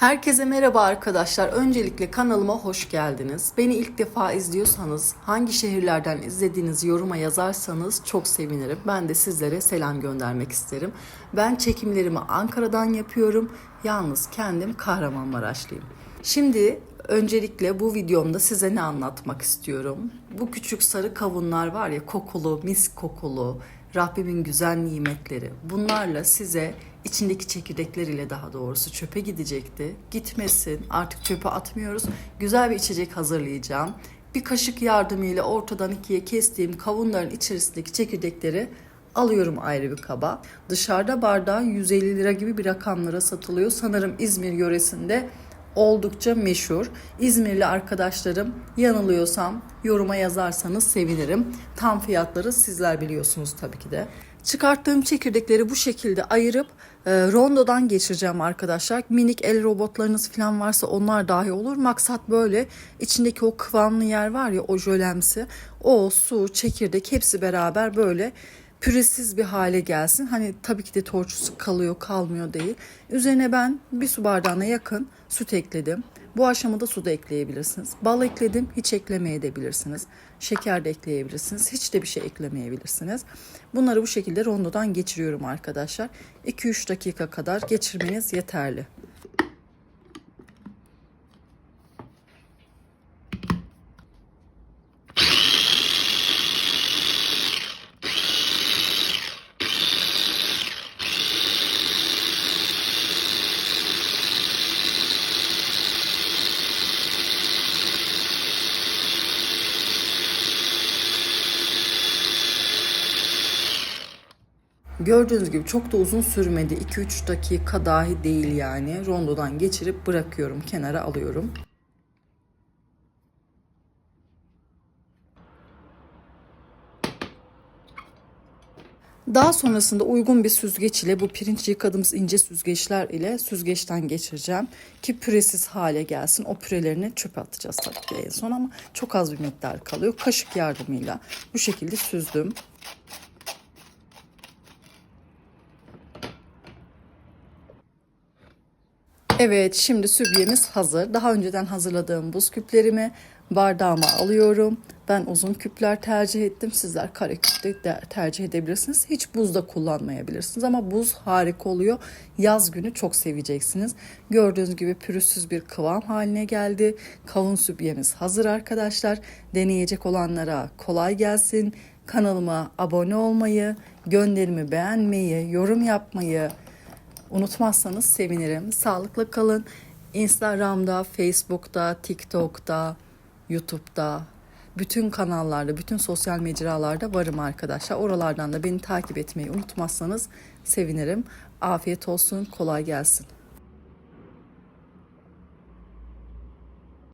Herkese merhaba arkadaşlar. Öncelikle kanalıma hoş geldiniz. Beni ilk defa izliyorsanız, hangi şehirlerden izlediğinizi yoruma yazarsanız çok sevinirim. Ben de sizlere selam göndermek isterim. Ben çekimlerimi Ankara'dan yapıyorum. Yalnız kendim Kahramanmaraşlıyım. Şimdi öncelikle bu videomda size ne anlatmak istiyorum? Bu küçük sarı kavunlar var ya kokulu, mis kokulu, Rabbimin güzel nimetleri. Bunlarla size içindeki çekirdekleriyle daha doğrusu çöpe gidecekti. Gitmesin artık çöpe atmıyoruz. Güzel bir içecek hazırlayacağım. Bir kaşık yardımıyla ortadan ikiye kestiğim kavunların içerisindeki çekirdekleri alıyorum ayrı bir kaba. Dışarıda bardağı 150 lira gibi bir rakamlara satılıyor. Sanırım İzmir yöresinde oldukça meşhur. İzmirli arkadaşlarım yanılıyorsam yoruma yazarsanız sevinirim. Tam fiyatları sizler biliyorsunuz tabii ki de. Çıkarttığım çekirdekleri bu şekilde ayırıp e, rondodan geçireceğim arkadaşlar. Minik el robotlarınız falan varsa onlar dahi olur. Maksat böyle içindeki o kıvamlı yer var ya o jölemsi. O su, çekirdek hepsi beraber böyle püresiz bir hale gelsin. Hani tabii ki de torçusu kalıyor kalmıyor değil. Üzerine ben bir su bardağına yakın süt ekledim. Bu aşamada su da ekleyebilirsiniz. Bal ekledim hiç eklemeyebilirsiniz. Şeker de ekleyebilirsiniz. Hiç de bir şey eklemeyebilirsiniz. Bunları bu şekilde rondodan geçiriyorum arkadaşlar. 2-3 dakika kadar geçirmeniz yeterli. Gördüğünüz gibi çok da uzun sürmedi. 2-3 dakika dahi değil yani. Rondodan geçirip bırakıyorum, kenara alıyorum. Daha sonrasında uygun bir süzgeç ile bu pirinç yıkadığımız ince süzgeçler ile süzgeçten geçireceğim ki püresiz hale gelsin. O pürelerini çöpe atacağız tabii ki en son ama çok az bir miktar kalıyor. Kaşık yardımıyla bu şekilde süzdüm. Evet şimdi sübyemiz hazır. Daha önceden hazırladığım buz küplerimi bardağıma alıyorum. Ben uzun küpler tercih ettim. Sizler kare küp de tercih edebilirsiniz. Hiç buz da kullanmayabilirsiniz ama buz harika oluyor. Yaz günü çok seveceksiniz. Gördüğünüz gibi pürüzsüz bir kıvam haline geldi. Kavun sübyemiz hazır arkadaşlar. Deneyecek olanlara kolay gelsin. Kanalıma abone olmayı, gönderimi beğenmeyi, yorum yapmayı, unutmazsanız sevinirim. Sağlıklı kalın. Instagram'da, Facebook'ta, TikTok'ta, YouTube'da, bütün kanallarda, bütün sosyal mecralarda varım arkadaşlar. Oralardan da beni takip etmeyi unutmazsanız sevinirim. Afiyet olsun, kolay gelsin.